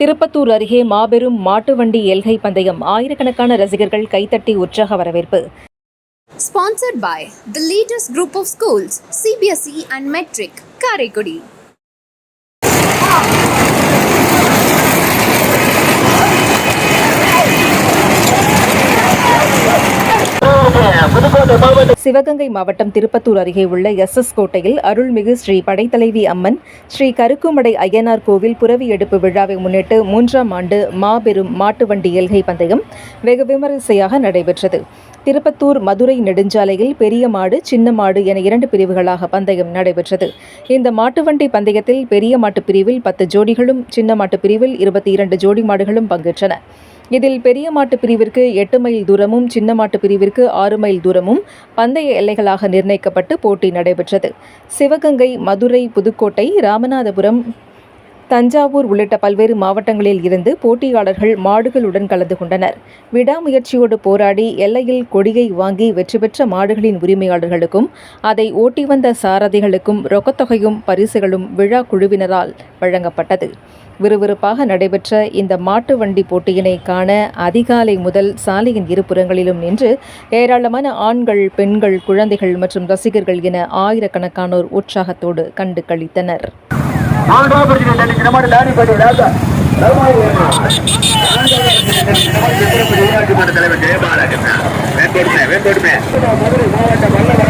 திருப்பத்தூர் அருகே மாபெரும் மாட்டு வண்டி எல்கை பந்தயம் ஆயிரக்கணக்கான ரசிகர்கள் கைத்தட்டி உற்சாக வரவேற்பு. Sponsored by the latest group of schools, CBSE and and Metric, Sivaganga மாவட்டம் திருப்பத்தூர் அருகே உள்ள எஸ் எஸ் கோட்டையில் அருள்மிகு ஸ்ரீ படைத்தலைவி அம்மன் ஸ்ரீ கருக்குமடை ஐயனார் கோவில் புரவி எடுப்பு விழாவை முன்னிட்டு மூன்றாம் ஆண்டு மாபெரும் மாட்டு வண்டி எல்கை பந்தயம் வெகு விமரிசையாக நடைபெற்றது. திருப்பத்தூர் மதுரை நெடுஞ்சாலையில் பெரிய மாடு சின்ன மாடு என இரண்டு பிரிவுகளாக பந்தயம் நடைபெற்றது. இந்த மாட்டுவண்டி பந்தயத்தில் பெரிய மாட்டு பிரிவில் பத்து ஜோடிகளும் சின்ன மாட்டு பிரிவில் இருபத்தி இரண்டு ஜோடி மாடுகளும் பங்கேற்றன. இதில் பெரிய மாட்டு பிரிவிற்கு எட்டு மைல் தூரமும் சின்ன மாட்டு பிரிவிற்கு ஆறு மைல் தூரமும் பந்தய எல்லைகளாக நிர்ணயிக்கப்பட்டு போட்டி நடைபெற்றது. சிவகங்கை மதுரை புதுக்கோட்டை ராமநாதபுரம் தஞ்சாவூர் உள்ளிட்ட பல்வேறு மாவட்டங்களில் இருந்து போட்டியாளர்கள் மாடுகளுடன் கலந்து கொண்டனர். விடாமுயற்சியோடு போராடி எல்லையில் கொடியை வாங்கி வெற்றி பெற்ற மாடுகளின் உரிமையாளர்களுக்கும் அதை ஓட்டி வந்த சாரதிகளுக்கும் ரொக்கத்தொகையும் பரிசுகளும் விழா குழுவினரால் வழங்கப்பட்டது. விறுவிறுப்பாக நடைபெற்ற இந்த மாட்டு வண்டி போட்டியினை காண அதிகாலை முதல் சாலையின் இருபுறங்களிலும் நின்று ஏராளமான ஆண்கள் பெண்கள் குழந்தைகள் மற்றும் ரசிகர்கள் என ஆயிரக்கணக்கானோர் உற்சாகத்தோடு கண்டு களித்தனர். மூன்றாவது பிரிச்சிட்டு தண்ணி சின்ன மாடு லாரி போட்டு லேசா லவமாயி தலைவர் ஜெயபாலகிருஷ்ணன் வேட்போடுமே வேட்போடுமே மதுரை மாவட்ட வல்லவர்